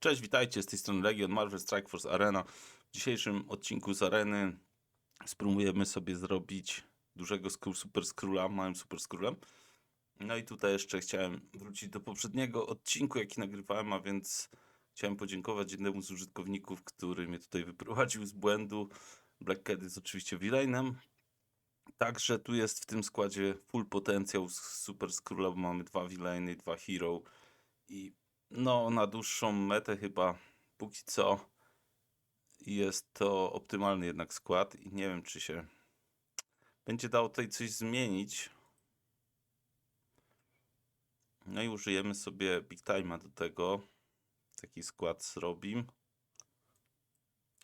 Cześć, witajcie, z tej strony Legion Marvel Strike Force Arena. W dzisiejszym odcinku z Areny spróbujemy sobie zrobić dużego Super Skróla, małym Super Skrólem. No i tutaj jeszcze chciałem wrócić do poprzedniego odcinku, jaki nagrywałem, a więc chciałem podziękować jednemu z użytkowników, który mnie tutaj wyprowadził z błędu. Black Cat jest oczywiście villainem. Także tu jest w tym składzie full potencjał Super Skróla, bo mamy dwa villainy, dwa hero i no, na dłuższą metę chyba póki co jest to optymalny jednak skład i nie wiem, czy się będzie dało tutaj coś zmienić. No i użyjemy sobie Big Time'a do tego. Taki skład zrobim.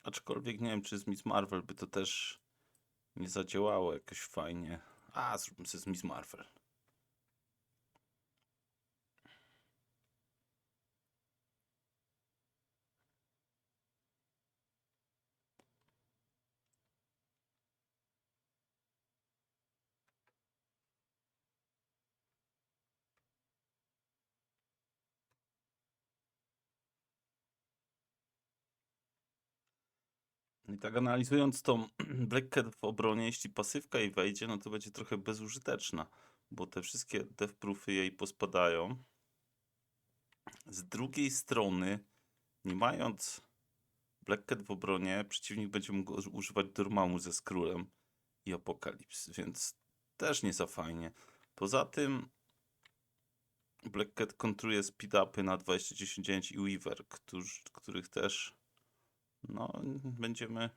Aczkolwiek nie wiem, czy z Miss Marvel by to też nie zadziałało jakoś fajnie. A, zróbmy sobie z Miss Marvel. I tak analizując tą Black Cat w obronie, jeśli pasywka jej wejdzie, no to będzie trochę bezużyteczna, bo te wszystkie deathproofy jej pospadają. Z drugiej strony, nie mając Black Cat w obronie, przeciwnik będzie mógł używać Dormammu ze Skrólem i Apokalips, więc też nie za fajnie. Poza tym Black Cat kontruje speed-upy na 2010 i Weaver, którzy, których też no, będziemy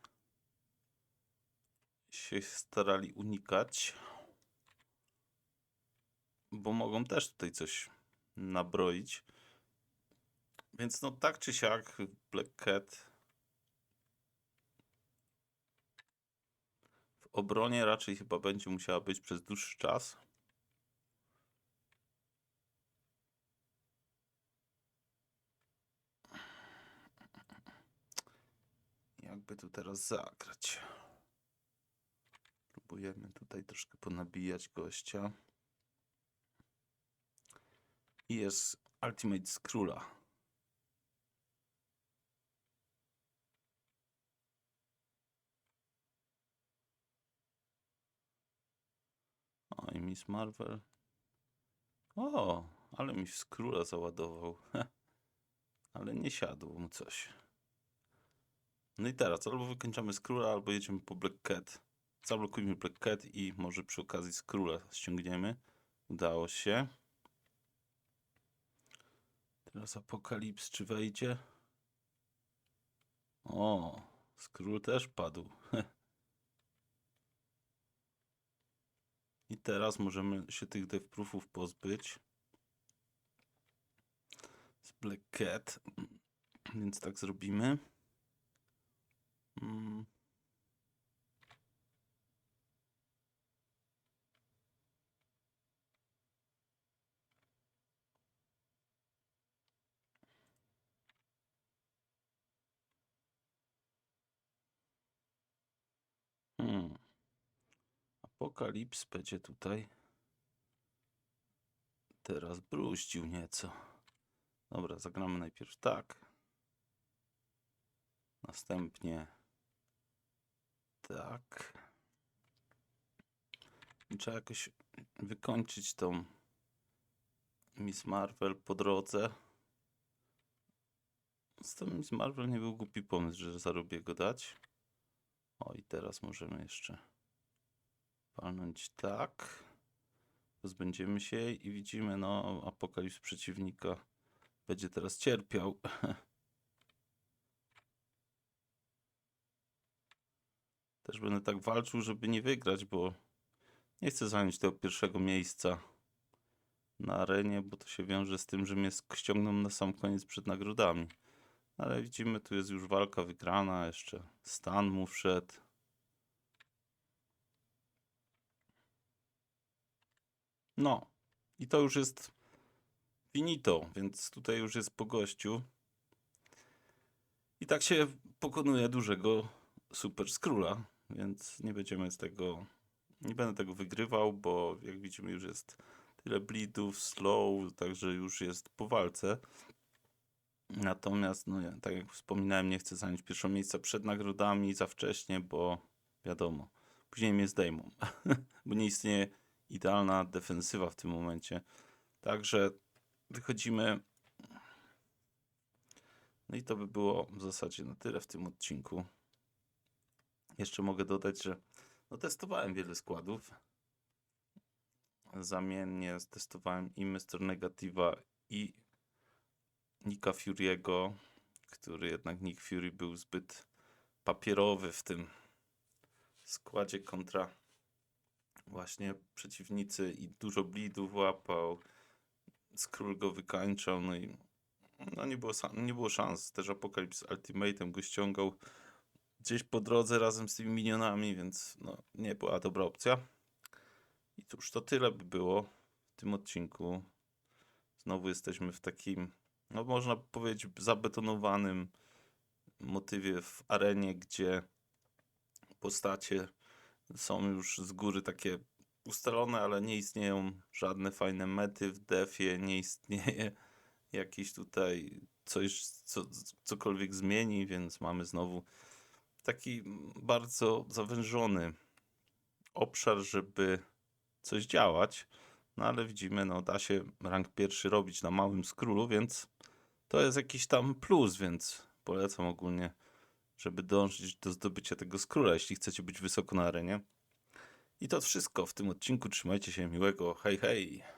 się starali unikać, bo mogą też tutaj coś nabroić. Więc no tak czy siak Black Cat w obronie raczej chyba będzie musiała być przez dłuższy czas. Jakby tu teraz zagrać? Próbujemy tutaj troszkę ponabijać gościa. I jest Ultimate Skróla. O, i Miss Marvel. O, ale mi Skróla załadował. ale nie siadło mu coś. No i teraz albo wykończamy Skróla, albo jedziemy po Black Cat. Zablokujmy Black Cat i może przy okazji Skróla ściągniemy. Udało się. Teraz Apokalips, czy wejdzie? O, Skról też padł. I teraz możemy się tych devproofów pozbyć. Z Black Cat. Więc tak zrobimy. Mm. Hmm. Apokalips będzie tutaj teraz bruździł nieco. Dobra, zagramy najpierw tak. Następnie tak. Trzeba jakoś wykończyć tą Miss Marvel po drodze. Z tą Miss Marvel nie był głupi pomysł, że zarobię go dać. O i teraz możemy jeszcze palnąć tak. Pozbędziemy się i widzimy, no, apokalips przeciwnika będzie teraz cierpiał. Też będę tak walczył, żeby nie wygrać, bo nie chcę zająć tego pierwszego miejsca na arenie, bo to się wiąże z tym, że mnie ściągną na sam koniec przed nagrodami. Ale widzimy, tu jest już walka wygrana, jeszcze stan mu wszedł. No, i to już jest finito, więc tutaj już jest po gościu. I tak się pokonuje dużego Super Skróla, więc nie będziemy z tego, nie będę tego wygrywał, bo jak widzimy już jest tyle bleedów, slow, także już jest po walce. Natomiast, no, ja, tak jak wspominałem, nie chcę zająć pierwszego miejsca przed nagrodami za wcześnie, bo wiadomo, później mnie zdejmą, bo nie istnieje idealna defensywa w tym momencie. Także wychodzimy. No i to by było w zasadzie na tyle w tym odcinku. Jeszcze mogę dodać, że no, testowałem wiele składów. Zamiennie testowałem i Mr. Negativa i Nika Fury'ego, który jednak Nick Fury był zbyt papierowy w tym składzie kontra właśnie przeciwnicy i dużo blidów łapał. Skról go wykańczał, no i no nie, było, nie było szans. Też Apokalips Ultimatem go ściągał gdzieś po drodze razem z tymi minionami, więc no, nie była dobra opcja. I cóż, to tyle by było w tym odcinku. Znowu jesteśmy w takim, no można powiedzieć, zabetonowanym motywie w arenie, gdzie postacie są już z góry takie ustalone, ale nie istnieją żadne fajne mety w defie, nie istnieje jakiś tutaj coś, co cokolwiek zmieni, więc mamy znowu taki bardzo zawężony obszar, żeby coś działać. No ale widzimy, no da się rank pierwszy robić na małym skrólu, więc to jest jakiś tam plus, więc polecam ogólnie, żeby dążyć do zdobycia tego skróla, jeśli chcecie być wysoko na arenie. I to wszystko w tym odcinku. Trzymajcie się miłego. Hej, hej!